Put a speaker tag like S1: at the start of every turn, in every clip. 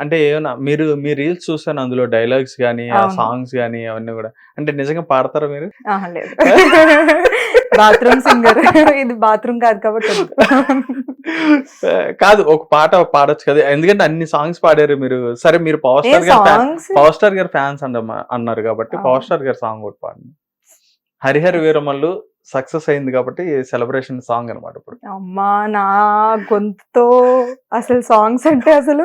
S1: అంటే ఏమన్నా మీరు మీ రీల్స్ చూసాను అందులో డైలాగ్స్ కానీ ఆ. సాంగ్స్ కానీ అవన్నీ కూడా. అంటే నిజంగా పాడతారా మీరు?
S2: లేదు. Bathroom singer. ఇది బాత్రూమ్ కాదు కాబట్టి.
S1: కాదు ఒక పాట పాడొచ్చు కదా. ఎందుకంటే అన్ని సాంగ్స్ పాడారు మీరు. సరే మీరు పవర్ స్టార్ గారు పవర్ స్టార్ గారు ఫ్యాన్స్ అంట అన్నారు కాబట్టి. పవర్ స్టార్ గారు సాంగ్ ఒకటి పాడండి. హరిహర వీరమల్లు సక్సెస్ అయింది కాబట్టి సెలబ్రేషన్ సాంగ్ అనమాట ఇప్పుడు.
S2: అమ్మా నా గొంతుతో అసలు సాంగ్స్ అంటే అసలు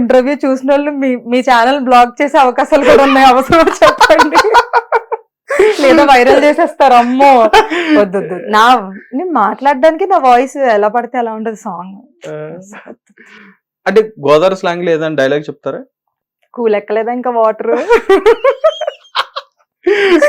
S2: ఇంటర్వ్యూ చూసిన వాళ్ళు మీ మీ ఛానల్ బ్లాక్ చేసే అవకాశాలు కూడా ఉన్నాయి. అవసరం చెప్పండి. లేదా వైరల్ చేసేస్తారు. అమ్మో. వద్దు. నా నేను మాట్లాడడానికి నా వాయిస్ ఎలా పడితే అలా ఉండదు సాంగ్.
S1: అంటే గోదావరి స్లాంగ్లో ఏదైనా డైలాగ్ చెప్తారా?
S2: కూల్ ఎక్కలేదా ఇంకా వాటర్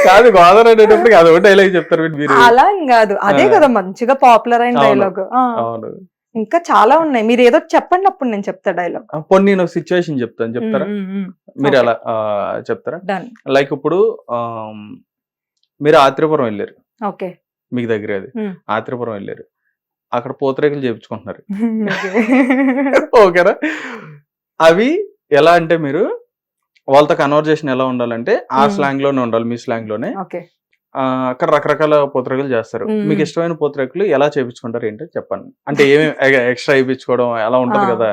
S1: కాదు గోదావరి అనేటప్పుడు అది ఒకటి డైలాగ్ చెప్తారు మీరు-
S2: అలా కాదు. అదే. కదా మంచిగా పాపులర్ అయిన. డైలాగ్
S1: అవును.
S2: ఇంకా చాలా ఉన్నాయి. మీరు ఏదో చెప్పండి అప్పుడు నేను చెప్తా డైలాగ్
S1: పోనీ నేను సిచ్యువేషన్ చెప్తాను. చెప్తారా? మీరు. అలా చెప్తారా? లైక్ ఇప్పుడు మీరు ఆత్రిపురం వెళ్ళారు.
S2: ఓకే
S1: మీకు దగ్గర అది. ఆత్రిపురం వెళ్ళారు. అక్కడ పూతరేకులు చేపించుకుంటున్నారు. ఓకేనా? అవి ఎలా అంటే మీరు వాళ్ళతో కన్వర్జేషన్ ఎలా ఉండాలంటే ఆ. స్లాంగ్లోనే ఉండాలి మీ స్లాంగ్లోనే అక్కడ రకరకాల పూతరేకులు చేస్తారు. మీకు ఇష్టమైన పూతరేకులు ఎలా చేపించుకుంటారు ఏంటో చెప్పండి. అంటే ఏమేమి ఎక్స్ట్రా వేయించుకోవడం ఎలా ఉంటది. కదా.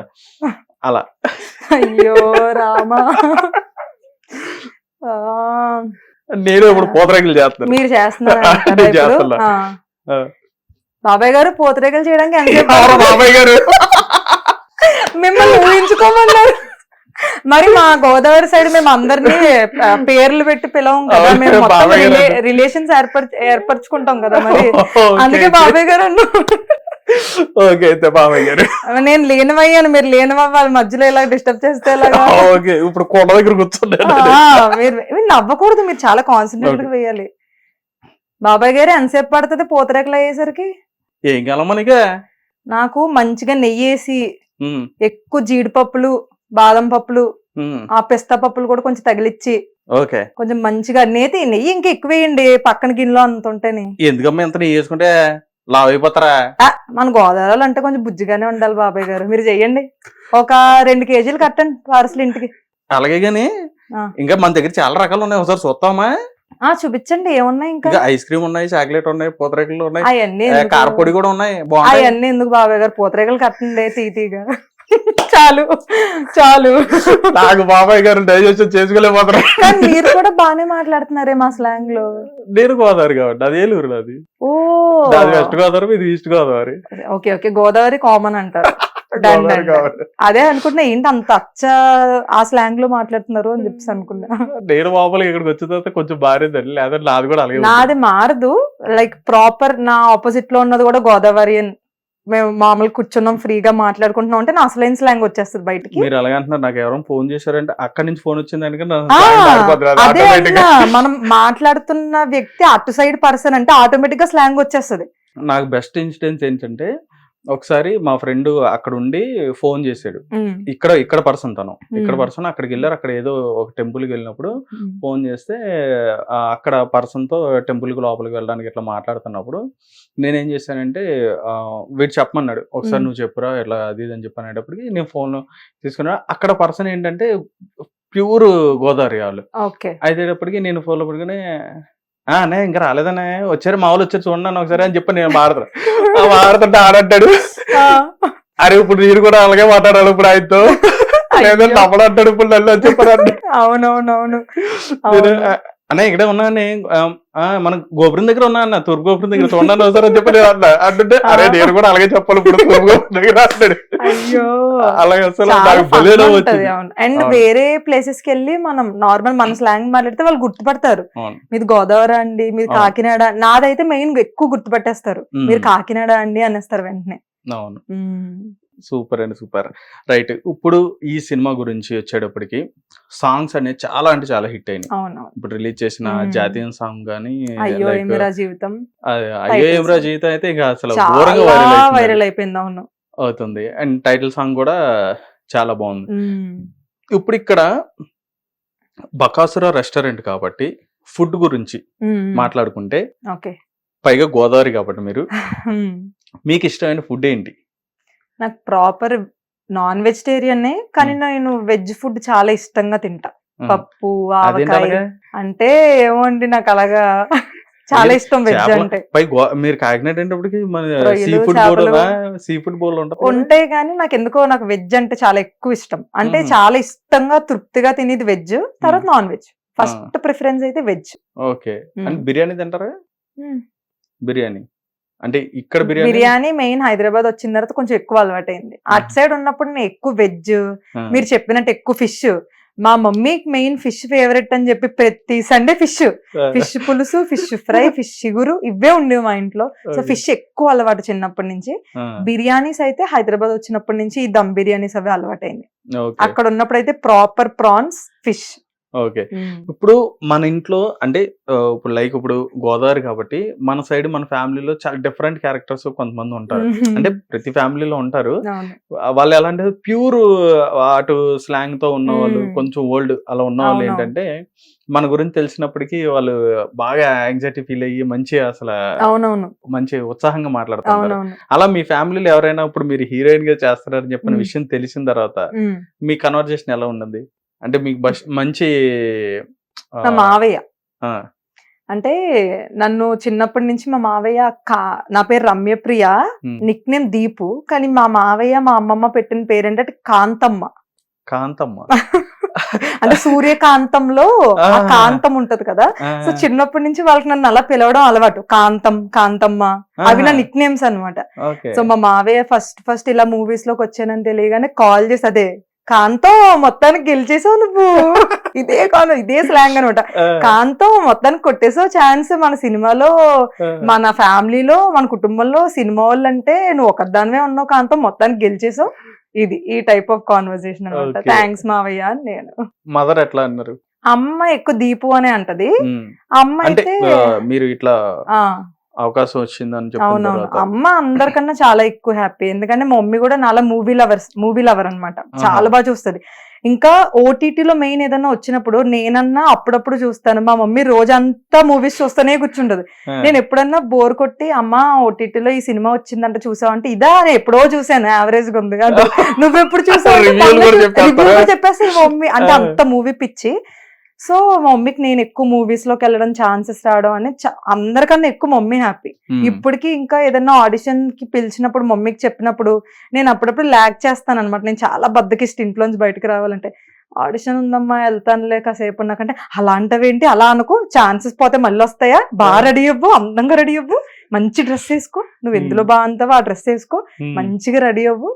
S1: అలా.
S2: అయ్యో రామా.
S1: నేను ఇప్పుడు పూతరేకులు చేస్తాను
S2: మీరు చేస్తున్నారు. బాబాయ్ గారు పూతరేకలు చేయడానికి
S1: బాబాయ్ గారు.
S2: మిమ్మల్ని ఊహించుకోమన్నారు. మరి మా గోదావరి సైడ్ మేము అందరినీ పేర్లు పెట్టి పిలవం కదా. మేము
S1: అంటే.
S2: రిలేషన్స్ ఏర్పర ఏర్పరచుకుంటాం కదా మరి. అందుకే. బాబాయ్ గారు అన్నా.
S1: ఓకే అయితే బాబాయ్ గారు.
S2: నేను లేనివయ్యాను మీరు లేనివ్వాలి మధ్యలో ఇలా డిస్టర్బ్ చేస్తే
S1: ఓకే ఇప్పుడు కొండ దగ్గర కూర్చున్నాను
S2: మీరు నవ్వకూడదు మీరు చాలా కాన్సన్ట్రేట్గా వేయాలి. బాబాయ్ గారు ఎంతసేపు పడుతుంది పూతరేకలు అయ్యేసరికి?
S1: ఏం కాలం మనకి
S2: నాకు మంచిగా నెయ్యి వేసి ఎక్కువ జీడిపప్పులు బాదం పప్పులు ఆ పిస్తా పప్పులు కూడా కొంచెం తగిలిచ్చి
S1: ఓకే.
S2: కొంచెం మంచిగా నేతి నెయ్యి ఇంకా ఎక్కువ వేయండి పక్కన గిన్నెలో అంత ఉంటేనే.
S1: ఎందుకమ్మా ఎంత నెయ్యి వేసుకుంటే లావ్ అయిపోతారా
S2: మన గోదావరిలో అంటే కొంచెం బుజ్జిగానే ఉండాలి బాబాయ్ గారు. మీరు చెయ్యండి. ఒక రెండు కేజీలు కట్టండి పార్సల్ ఇంటికి.
S1: అలాగే గాని. ఇంకా మన దగ్గర చాలా రకాలు ఉన్నాయి. ఒకసారి చూస్తామా
S2: ఆ చూపించండి. ఏమున్నాయి ఇంకా?
S1: ఇంకా ఐస్ క్రీమ్ ఉన్నాయి చాక్లెట్ ఉన్నాయి పూతరేకులు ఉన్నాయి.
S2: అవన్నీ
S1: కారపొడి కూడా ఉన్నాయి.
S2: అవన్నీ ఎందుకు బాబాయ్ గారు? పూతరేకలు కట్టండి తీతీగా. చాలు చాలు.
S1: నాకు బాబాయ్ గారు డైజెషన్ చేసుకోలేకపోతారు
S2: కానీ మీరు కూడా బానే మాట్లాడుతున్నారే మా స్లాంగ్లో
S1: నేను గోదావరి కాబట్టి అది ఏలూరు అది.
S2: ఓ.
S1: అది వెస్ట్ గోదావరి ఇది east Godavari.
S2: Okay okay Godavari common అంటారు. అదే అనుకుంటున్నా ఏంటి అంత అచ్చ ఆ స్లాంగ్లో మాట్లాడుతున్నారు అని చెప్పేసి అనుకున్నా.
S1: నేను మామూలుగా ఇక్కడికి వచ్చిన తర్వాత కొంచెం మారేదండి లేదా నాది కూడా అలాగే.
S2: నాది మారదు. లైక్ ప్రాపర్ నా ఆపోజిట్లో ఉన్నది కూడా గోదావరి మేము మామూలు కూర్చున్నాం ఫ్రీగా మాట్లాడుకుంటున్నాం అంటే నా అసలైన స్లాంగ్ వచ్చేస్తుంది బయటికి.
S1: మీరు అలాగే అంటున్నారు. నాకు ఎవరైనా ఫోన్ చేశారంటే అక్కడి నుంచి ఫోన్ వచ్చింది
S2: మనం మాట్లాడుతున్న వ్యక్తి అటు సైడ్ పర్సన్ అంటే ఆటోమేటిక్గా స్లాంగ్ వచ్చేస్తుంది.
S1: నాకు బెస్ట్ ఇన్సిడెన్స్ ఏంటంటే ఒకసారి మా ఫ్రెండ్ అక్కడ ఉండి ఫోన్ చేశాడు ఇక్కడ ఇక్కడ పర్సన్ తను. ఇక్కడ. పర్సన్ అక్కడికి వెళ్ళారు. అక్కడ ఏదో ఒక టెంపుల్కి వెళ్ళినప్పుడు ఫోన్ చేస్తే అక్కడ పర్సన్తో టెంపుల్కి లోపలికి వెళ్ళడానికి ఇట్లా మాట్లాడుతున్నప్పుడు నేనేం చేశానంటే వీడు చెప్పమన్నాడు. ఒకసారి. నువ్వు చెప్పురా ఇట్లా అది ఇది అని చెప్పి అనేటప్పటికి నేను ఫోన్ తీసుకున్నా అక్కడ పర్సన్ ఏంటంటే ప్యూర్ గోదావరి వాళ్ళు. అయితేటప్పటికి నేను ఫోన్ పడుకుని అనే ఇంకా రాలేదనే వచ్చారు మా వాళ్ళు వచ్చారు చూడండి ఒకసారి అని చెప్పి నేను మాడతాను మాడుతుంటే ఆడంటాడు అరే ఇప్పుడు నేను కూడా అలాగే మాట్లాడాలి ఇప్పుడు ఆయనతో. లేదంటే అప్పుడు అంటాడు ఇప్పుడు నన్ను అని
S2: అవునవునవును.
S1: నేను, "ఆ, అన్న ఇక్కడే ఉన్నా అన్న, ఏం, ఆ, ఆ, మన గోపురం దగ్గర ఉన్నా అన్న తూర్పు గోపురం దగ్గర చూడండి ఒకసారి అని చెప్పి నేను అన్నా అంటుంటే అరే నేను కూడా అలాగే చెప్పాలి ఇప్పుడు తూర్పు గోపురం దగ్గర
S2: అయ్యో.
S1: అలాగే అసలు
S2: అండ్. వేరే ప్లేసెస్కి వెళ్ళి మనం నార్మల్ మన స్లాంగ్ మాట్లాడితే వాళ్ళు గుర్తుపడతారు. మీది గోదావరి అండి
S1: అవును.
S2: కాకినాడ నాదైతే మెయిన్ ఎక్కువ గుర్తుపట్టేస్తారు. మీరు కాకినాడ అండి అనేస్తారు వెంటనే.
S1: అవును. సూపర్ అండి సూపర్. రైట్ ఇప్పుడు ఈ సినిమా గురించి వచ్చేటప్పటికి సాంగ్స్ అనేవి చాలా అంటే చాలా హిట్ అయినాయి. ఇప్పుడు రిలీజ్ చేసిన. జాతీయ సాంగ్ కానీ
S2: అయ్యో ఏమిరా జీవితం?
S1: అయ్యో ఏమ్రా. జీవితం అయితే ఇంకా అసలు ఘోరంగా వైరల్
S2: అయిపోయింది. అవును.
S1: అవుతుంది. అండ్ టైటిల్ సాంగ్ కూడా చాలా బాగుంది. ఇప్పుడు ఇక్కడ బకాసుర రెస్టారెంట్ కాబట్టి ఫుడ్ గురించి. మాట్లాడుకుంటే
S2: ఓకే.
S1: పైగా గోదావరి కాబట్టి మీరు. మీకు ఇష్టమైన ఫుడ్ ఏంటి?
S2: నాకు ప్రాపర్ నాన్ వెజిటేరియన్ కానీ నేను వెజ్ ఫుడ్ చాలా ఇష్టంగా తింటా.
S1: ఉమ్.
S2: పప్పు ఆవకాయ? అంటే ఏమోండి నాకు అలాగా చాలా ఇష్టం వెజ్ అంటే.
S1: మీరు కాకినాడ అనేటప్పటికి మన
S2: రొయ్యలు,
S1: సీ ఫుడ్
S2: చేపలు.
S1: బోర్డు సీ ఫుడ్ బోర్డు ఉంటుంది
S2: ఉంటే గానీ నాకు ఎందుకో నాకు వెజ్ అంటే చాలా ఎక్కువ ఇష్టం. అంటే
S1: మ్మ్.
S2: చాలా ఇష్టంగా తృప్తిగా తినేది వెజ్ తర్వాత నాన్ వెజ్ ఫస్ట్ ప్రిఫరెన్స్ అయితే వెజ్
S1: ఓకే బిర్యానీ తింటారా. బిర్యానీ. అంటే ఇక్కడ బిర్యానీ?
S2: మెయిన్ హైదరాబాద్ వచ్చిన తర్వాత కొంచెం ఎక్కువ అలవాటైంది. అటు సైడ్ ఉన్నప్పుడు నేను ఎక్కువ వెజ్ మీరు చెప్పినట్టు ఎక్కువ ఫిష్. మా మమ్మీకి మెయిన్ ఫిష్ ఫేవరెట్ అని చెప్పి ప్రతి సండే ఫిష్. ఫిష్ పులుసు ఫిష్ ఫ్రై ఫిష్ చిగురు ఇవే ఉండేవి మా ఇంట్లో. సో. ఫిష్ ఎక్కువ అలవాటు చిన్నప్పటి నుంచి. బిర్యానీస్ అయితే హైదరాబాద్ వచ్చినప్పటి నుంచి ఈ దమ్ బిర్యానీస్ అవి అలవాటైంది.
S1: ఓకే.
S2: అక్కడ ఉన్నప్పుడు అయితే ప్రాపర్ ప్రాన్స్ ఫిష్.
S1: ఓకే. ఇప్పుడు మన ఇంట్లో అంటే ఇప్పుడు లైక్ ఇప్పుడు గోదావరి కాబట్టి మన సైడ్ మన ఫ్యామిలీలో చాలా డిఫరెంట్ క్యారెక్టర్స్ కొంతమంది ఉంటారు. అంటే ప్రతి ఫ్యామిలీలో ఉంటారు. వాళ్ళు ఎలా అంటే ప్యూర్ అటు స్లాంగ్తో ఉన్న వాళ్ళు. కొంచెం ఓల్డ్ అలా ఉన్న వాళ్ళు. ఏంటంటే మన గురించి తెలిసినప్పటికీ వాళ్ళు బాగా యాంగ్జైటీ ఫీల్ అయ్యి మంచి అసలు మంచి ఉత్సాహంగా మాట్లాడుతుంటారు.
S2: అవునవును.
S1: అలా మీ ఫ్యామిలీలో ఎవరైనా ఇప్పుడు మీరు హీరోయిన్గా చేస్తారని చెప్పిన. విషయం తెలిసిన తర్వాత. మీ కన్వర్జేషన్ ఎలా ఉన్నది అంటే మీకు మంచి
S2: మా మావయ్య. అంటే నన్ను చిన్నప్పటి నుంచి మా మావయ్య కా- నా పేరు రమ్యప్రియ. నిక్ నేమ్ దీపు కానీ మా మావయ్య మా అమ్మమ్మ పెట్టిన పేరు ఏంటంటే కాంతమ్మ.
S1: కాంతమ్మ.
S2: అంటే సూర్యకాంతంలో ఆ. కాంతం ఉంటది కదా. సో చిన్నప్పటి నుంచి వాళ్ళకి నన్ను అలా పిలవడం అలవాటు. కాంతం కాంతమ్మ. అవి నా. నిక్ నేమ్స్ అనమాట సో మా మావయ్య ఫస్ట్ ఫస్ట్ ఇలా మూవీస్లోకి వచ్చానని తెలియగానే కాల్ చేసి అదే కాంతం మొత్తానికి గెలిచేసావు నువ్వు. ఇదే కాదు ఇదే స్లాంగ్ అనమాట. కాంతం మొత్తానికి కొట్టేసావు ఛాన్స్ మన సినిమాలో మన ఫ్యామిలీలో మన కుటుంబంలో సినిమా వాళ్ళు అంటే నువ్వు ఒకదానివే ఉన్నావు కాంతం మొత్తానికి గెలిచేసావు. ఇది ఈ టైప్ ఆఫ్ కాన్వర్సేషన్ అనమాట. థ్యాంక్స్ మావయ్య అని నేను.
S1: మదర్ ఎట్లా అన్నారు?
S2: అమ్మ ఎక్కువ దీపు అనే అంటది.
S1: మ్మ్.
S2: అమ్మ
S1: అంటే
S2: అయితే
S1: మీరు ఇట్లా అవకాశం వచ్చిందని తర్వాత.
S2: అమ్మ అందరికన్నా చాలా ఎక్కువ హ్యాపీ ఎందుకంటే మా మమ్మీ కూడా నాలా మూవీ లవర్స్ మూవీ లవర్ అన్నమాట. చాలా బాగా చూస్తది. ఇంకా ఓటీటీలో మెయిన్ ఏదైనా వచ్చినప్పుడు నేనన్నా అప్పుడప్పుడు చూస్తాను. మా మమ్మీ రోజంతా మూవీస్ చూస్తూనే కూర్చుంటది. నేను ఎప్పుడన్నా బోర్ కొట్టి అమ్మ ఓటీటీలో ఈ సినిమా వచ్చిందంటే చూసావు అంటే ఇదా? నేను ఎప్పుడో చూసాను యావరేజ్గా ఉంది. కాదు. నువ్వు ఎప్పుడు
S1: Review లు కూడా చెప్పేస్తారా?
S2: చూసావు చెప్పేసి మమ్మీ. అంటే. అంత మూవీ పిచ్చి. సో మా మమ్మీకి నేను ఎక్కువ మూవీస్లోకి వెళ్ళడం ఛాన్సెస్ రావడం అనేది అందరికన్నా ఎక్కువ మమ్మీ హ్యాపీ
S1: మ్మ్.
S2: ఇప్పటికి ఇంకా ఏదైనా ఆడిషన్కి పిలిచినప్పుడు మమ్మీకి చెప్పినప్పుడు నేను అప్పుడప్పుడు ల్యాక్ చేస్తాను అనమాట నేను చాలా బద్దకిస్ట్ ఇంట్లోంచి బయటకు రావాలంటే ఆడిషన్ ఉందమ్మా వెళ్తానులే కాసేపు నాకంటే అలాంటివేంటి? అలా అనుకో ఛాన్సెస్ పోతే మళ్ళీ వస్తాయా? బాగా రెడీ అవ్వు అందంగా రెడీ అవ్వు. మంచి డ్రెస్ వేసుకో. నువ్వు ఎందులో
S1: Hmm.
S2: బాగుంటావో ఆ డ్రెస్ వేసుకో. మంచిగా రెడీ అవ్వు.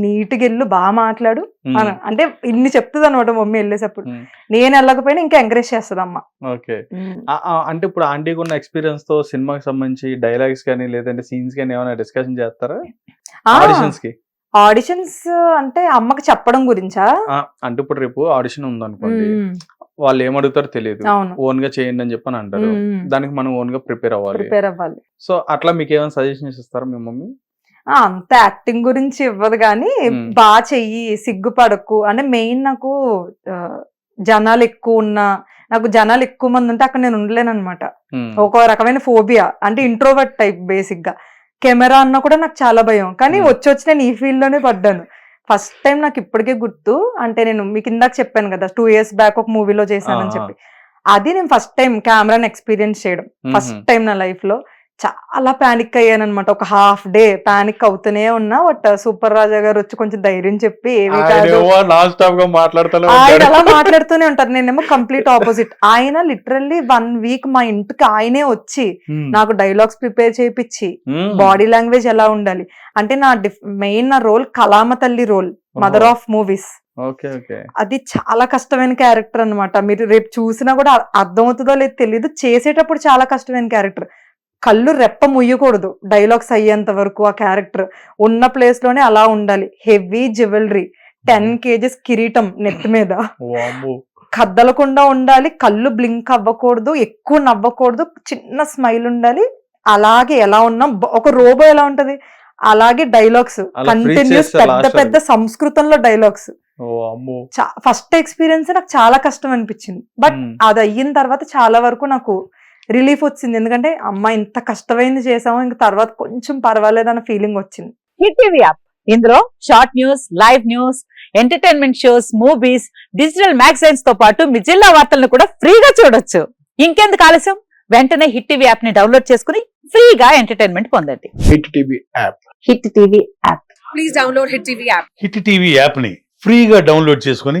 S2: నీట్గా వెళ్ళు బాగా మాట్లాడు. అని అంటే ఇన్ని చెప్తుంది అనమాట మమ్మీ వెళ్ళేటప్పుడు
S1: మ్మ్.
S2: నేను వెళ్ళకపోయినా ఇంకా ఎంకరేజ్ చేస్తుంది అమ్మ
S1: ఓకే అంటే ఇప్పుడు ఆంటీకి ఉన్న ఎక్స్పీరియన్స్తో సినిమాకి సంబంధించి డైలాగ్స్ కానీ లేదంటే సీన్స్ కానీ ఏమైనా డిస్కషన్ చేస్తారా? ఆడిషన్స్కి
S2: ఆడిషన్స్ అంటే అమ్మకి చెప్పడం గురించా?
S1: అంటే ఇప్పుడు రేపు ఆడిషన్ ఉందనుకోండి. వాళ్ళు ఏమడుగుతారో తెలియదు ఓన్గా చేయండి అని చెప్పని అంటారు. దానికి మనం ఓన్గా ప్రిపేర్ అవ్వాలి.
S2: ప్రిపేర్ అవ్వాలి.
S1: సో అట్లా మీకు ఏమైనా సజెషన్స్ ఇస్తారా మీ మమ్మీ?
S2: అంత యాక్టింగ్ గురించి ఇవ్వదు కానీ. బాగా చెయ్యి సిగ్గుపడకు అంటే మెయిన్ నాకు జనాలు ఎక్కువ ఉన్నా నాకు జనాలు ఎక్కువ మంది ఉంటే అక్కడ నేను ఉండలేను అనమాట. ఒక రకమైన ఫోబియా అంటే ఇంట్రోవర్ట్ టైప్ బేసిక్గా కెమెరా అన్నా కూడా నాకు చాలా భయం కానీ. వచ్చి వచ్చి నేను ఈ ఫీల్డ్లోనే పడ్డాను ఫస్ట్ టైం నాకు ఇప్పటికే గుర్తు అంటే నేను మీకు ఇందాక చెప్పాను కదా టూ ఇయర్స్ బ్యాక్ ఒక మూవీలో చేశానని. చెప్పి అది నేను ఫస్ట్ టైం కెమెరాని ఎక్స్పీరియన్స్ చేయడం ఫస్ట్. టైం నా లైఫ్లో చాలా పానిక్ అయ్యాను అనమాట ఒక హాఫ్ డే పానిక్ అవుతూనే ఉన్నా బట్ సూపర్ రాజా గారు వచ్చి కొంచెం ధైర్యం చెప్పి ఏమీ కాదు.
S1: ఆయన.
S2: అలా మాట్లాడుతూనే ఉంటారు. నేనేమో కంప్లీట్ ఆపోజిట్ ఆయన లిటరల్లీ వన్ వీక్ మా ఇంటికి ఆయనే వచ్చి
S1: మ్మ్.
S2: నాకు డైలాగ్స్ ప్రిపేర్ చేయించి. బాడీ లాంగ్వేజ్ ఎలా ఉండాలి? అంటే నా మెయిన్ నా రోల్ కలామ తల్లి రోల్ మదర్. ఆఫ్ మూవీస్ అది చాలా కష్టమైన క్యారెక్టర్ అన్నమాట. మీరు రేపు చూసినా కూడా అర్థమవుతుందో లేదో తెలియదు చేసేటప్పుడు చాలా కష్టమైన క్యారెక్టర్ కళ్ళు రెప్ప ముయ్యకూడదు. డైలాగ్స్ అయ్యేంత వరకు ఆ క్యారెక్టర్ ఉన్న ప్లేస్లోనే అలా ఉండాలి. హెవీ జ్యువెలరీ టెన్ కేజెస్ కిరీటం నెట్ మీద.
S1: వామ్మో.
S2: కదలకుండా ఉండాలి. కళ్ళు బ్లింక్ అవ్వకూడదు. ఎక్కువ నవ్వకూడదు. చిన్న స్మైల్ ఉండాలి. అలాగే ఎలా ఉన్నాం ఒక రోబో ఎలా ఉంటది? అలాగే డైలాగ్స్ కంటిన్యూస్ పెద్ద పెద్ద సంస్కృతంలో డైలాగ్స్. ఫస్ట్ ఎక్స్పీరియన్స్ నాకు చాలా కష్టం అనిపించింది. బట్
S1: మ్మ్.
S2: అది అయిన తర్వాత చాలా వరకు నాకు రిలీఫ్ వచ్చింది. ఎందుకంటే అమ్మ ఇంత కష్టమైంది చేసాము ఇంక తర్వాత కొంచెం పర్వాలేదు అన్న ఫీలింగ్ వచ్చింది.
S3: Hit TV app. ఇందులో short news live news entertainment shows movies digital మ్యాగజైన్స్తో పాటు మీ జిల్లా వార్తలను కూడా ఫ్రీగా చూడొచ్చు. ఇంకెందుకు ఆలస్యం? వెంటనే హిట్ టీవీ యాప్ని డౌన్లోడ్ చేసుకుని ఫ్రీగా ఎంటర్టైన్మెంట్ పొందండి.
S4: Hit TV app.
S3: Hit TV app.
S5: Please download Hit TV app.
S6: Hit TV యాప్ని ఫ్రీగా డౌన్లోడ్ చేసుకొని